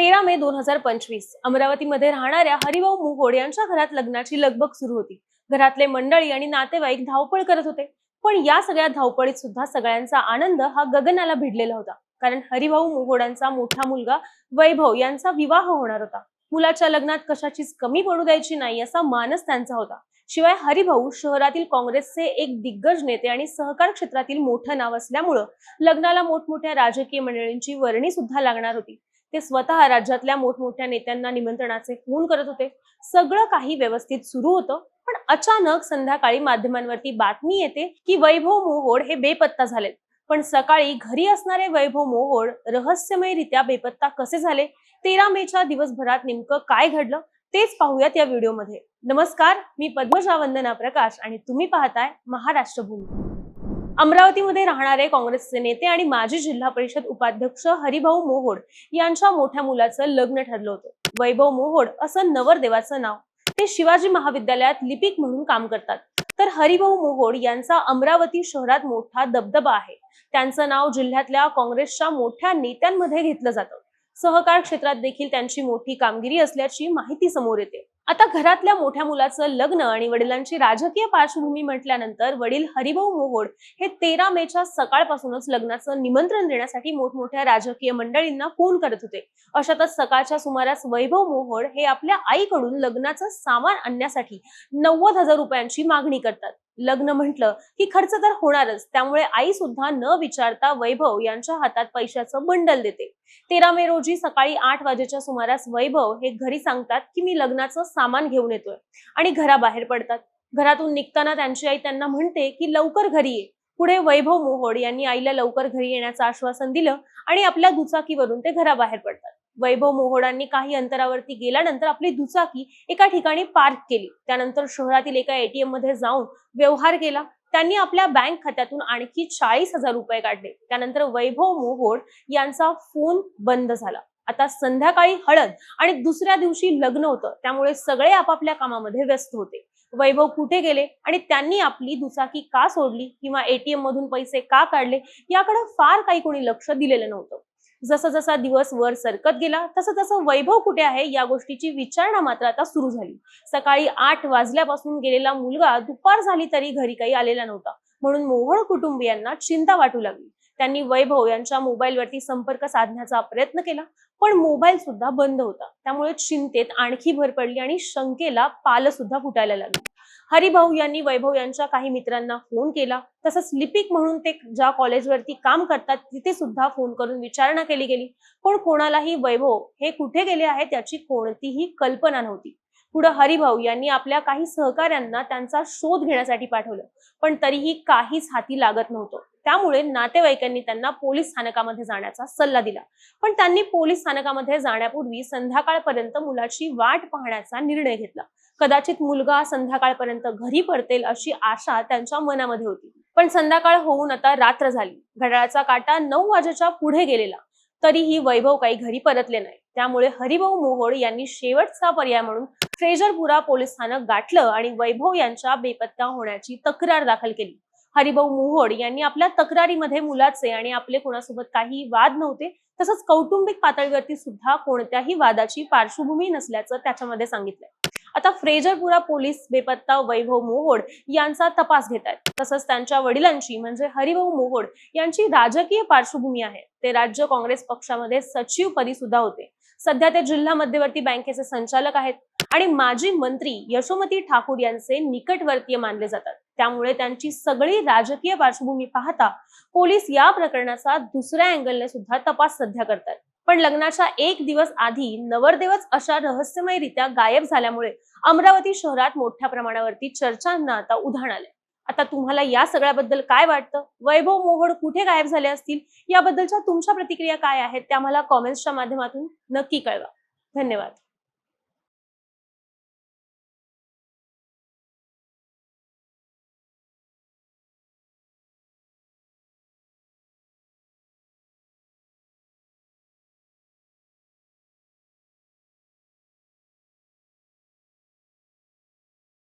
तेरा मे दोन हजार पंचवीस. अमरावतीमध्ये राहणाऱ्या हरिभाऊ मुहोड यांच्या घरात लग्नाची लगबग सुरू होती. घरातले मंडळी आणि नातेवाईक धावपळ करत होते. पण या सगळ्या धावपळीत सुद्धा सगळ्यांचा आनंद हा गगनाला भिडलेला होता. कारण हरिभाऊ मुहोडांचा मोठा मुलगा वैभव यांचा विवाह होणार होता. मुलाच्या लग्नात कशाचीच कमी पडू द्यायची नाही असा मानस त्यांचा होता. शिवाय हरिभाऊ शहरातील काँग्रेसचे एक दिग्गज नेते आणि सहकार क्षेत्रातील मोठं नाव असल्यामुळं लग्नाला मोठमोठ्या राजकीय मंडळींची वर्णी सुद्धा लागणार होती. ते स्वतः राज्यातल्या मोठमोठ्या नेत्यांना निमंत्रणाचे फोन करत होते. सगळं काही व्यवस्थित सुरू होतं पण अचानक संध्याकाळी माध्यमांवरती बातमी येते की वैभव मोहोड हे बेपत्ता झालेत. पण सकाळी घरी असणारे वैभव मोहोड रहस्यमयरित्या बेपत्ता कसे झाले? तेरा मेच्या दिवसभरात नेमकं काय घडलं? तेच पाहूयात या व्हिडिओमध्ये. नमस्कार मी पद्मजा वंदना प्रकाश आणि तुम्ही पाहताय महाराष्ट्र भूमी अमरावतीमध्ये राहणारे काँग्रेसचे नेते आणि माजी जिल्हा परिषद उपाध्यक्ष हरिभाऊ मोहोड यांच्या मोठ्या मुलाचं लग्न ठरलं होतं. वैभव मोहोड असं नवरदेवाचं नाव. ते शिवाजी महाविद्यालयात लिपिक म्हणून काम करतात. तर हरिभाऊ मोहोड यांचा अमरावती शहरात मोठा दबदबा आहे. त्यांचं नाव जिल्ह्यातल्या काँग्रेसच्या मोठ्या नेत्यांमध्ये घेतलं जातं. सहकार क्षेत्रात देखील त्यांची मोठी कामगिरी असल्याची माहिती समोर येते. आता घरातल्या मोठ्या मुलाचं लग्न आणि वडिलांची राजकीय पार्श्वभूमी म्हटल्यानंतर वडील हरिभाऊ मोहोड हे तेरा मेच्या सकाळपासूनच लग्नाचं निमंत्रण देण्यासाठी मोठमोठ्या राजकीय मंडळींना फोन करत होते. अशातच सकाळच्या सुमारास वैभव मोहोड हे आपल्या आईकडून लग्नाचं सामान आणण्यासाठी नव्वद हजार रुपयांची मागणी करतात. लग्न म्हटलं की खर्च तर होणारच. त्यामुळे आई सुद्धा न विचारता वैभव यांच्या हातात पैशाचं बंडल देते. तेरा मे रोजी सकाळी आठ वाजेच्या सुमारास वैभव हे घरी सांगतात की मी लग्नाचं सामान घेऊन येतोय आणि घराबाहेर पडतात. घरातून निघताना त्यांची आई त्यांना म्हणते की लवकर घरी ये. पुढे वैभव मोहोड यांनी आईला लवकर घरी येण्याचं आश्वासन दिलं आणि आपल्या दुचाकीवरून ते घराबाहेर पडतात. वैभव मोहोडांनी काही अंतरावरती गेल्यानंतर आपली दुचाकी एका ठिकाणी पार्क केली. त्यानंतर शहरातील एका एटीएममध्ये जाऊन व्यवहार केला. त्यांनी आपल्या बँक खात्यातून आणखी चाळीस हजार रुपये काढले. त्यानंतर वैभव मोहोड यांचा फोन बंद झाला. आता संध्याकाळी हळद आणि दुसऱ्या दिवशी लग्न होतं. त्यामुळे सगळे आपापल्या कामामध्ये व्यस्त होते. वैभव कुठे गेले आणि त्यांनी आपली दुचाकी का सोडली किंवा एटीएम मधून पैसे का काढले याकडे फार काही कोणी लक्ष दिलेलं नव्हतं. जसा जसा दिवस वर सरकत गेला तसं तसं वैभव कुठे आहे या गोष्टीची विचारणा मात्र आता सुरू झाली. सकाळी आठ वाजल्यापासून गेलेला मुलगा दुपार झाली तरी घरी काही आलेला नव्हता. म्हणून मोहोळ कुटुंबियांना चिंता वाटू लागली. त्यांनी वैभव यांच्या मोबाईलवरती संपर्क साधण्याचा प्रयत्न केला. पण मोबाईल सुद्धा बंद होता. त्यामुळे चिंतेत आणखी भर पडली आणि शंकेला पाल सुद्धा फुटायला लागली. हरिभाऊ यांनी वैभव यांच्या काही मित्रांना फोन केला. तसंच लिपिक म्हणून ते ज्या कॉलेजवरती काम करतात तिथे सुद्धा फोन करून विचारणा केली गेली. पण कोणालाही वैभव हे कुठे गेले आहेत याची कोणतीही कल्पना नव्हती. पुढे हरिभाऊ यांनी आपल्या काही सहकाऱ्यांना त्यांचा शोध घेण्यासाठी पाठवलं. पण तरीही काहीच हाती लागत नव्हतं. त्यामुळे नातेवाईकांनी त्यांना पोलीस स्थानकामध्ये जाण्याचा सल्ला दिला. पण त्यांनी पोलीस स्थानकामध्ये जाण्यापूर्वी संध्याकाळपर्यंत मुलाची वाट पाहण्याचा निर्णय घेतला. कदाचित मुलगा संध्याकाळपर्यंत घरी परतेल अशी आशा त्यांच्या मनामध्ये होती. पण संध्याकाळ होऊन आता रात्र झाली. घड्याळाचा काटा नऊ वाजेच्या पुढे गेलेला. तरीही वैभव काही घरी परतले नाही. त्यामुळे हरिभाऊ मोहोड यांनी शेवटचा पर्याय म्हणून फ्रेजरपुरा पोलीस स्थानक गाठलं आणि वैभव यांच्या बेपत्ता होण्याची तक्रार दाखल केली. हरिभाऊ मोहोड यांनी आपल्या तक्रारीमध्ये मुलाचे आणि आपले कोणासोबत काही वाद नव्हते तसंच कौटुंबिक पातळीवरती सुद्धा कोणत्याही वादाची पार्श्वभूमी नसल्याचं त्याच्यामध्ये सांगितलंय. आता फ्रेजरपुरा पोलीस बेपत्ता वैभव मोहोड यांचा तपास घेत आहेत तसंच त्यांच्या वडिलांची म्हणजे हरिभाऊ मोहोड यांची राजकीय पार्श्वभूमी आहे. ते राज्य काँग्रेस पक्षामध्ये सचिव पदी सुद्धा होते. सध्या ते जिल्हा मध्यवर्ती बँकेचे संचालक आहेत. आणि माजी मंत्री यशोमती ठाकूर यांचे निकटवर्तीय मानले जातात. त्यामुळे त्यांची सगळी राजकीय पार्श्वभूमी पाहता पोलीस या प्रकरणाचा दुसऱ्या अँगलने सुद्धा तपास सध्या करतात. पण लग्नाच्या एक दिवस आधी नवरदेवच अशा रहस्यमयरित्या गायब झाल्यामुळे अमरावती शहरात मोठ्या प्रमाणावरती चर्चांना आता उधाण आले आता तुम्हाला या सगळ्याबद्दल काय वाटतं? वैभव मोहोड कुठे गायब झाले असतील? याबद्दलच्या तुमच्या प्रतिक्रिया काय आहेत? त्या मला कॉमेंट्सच्या माध्यमातून नक्की कळवा. धन्यवाद.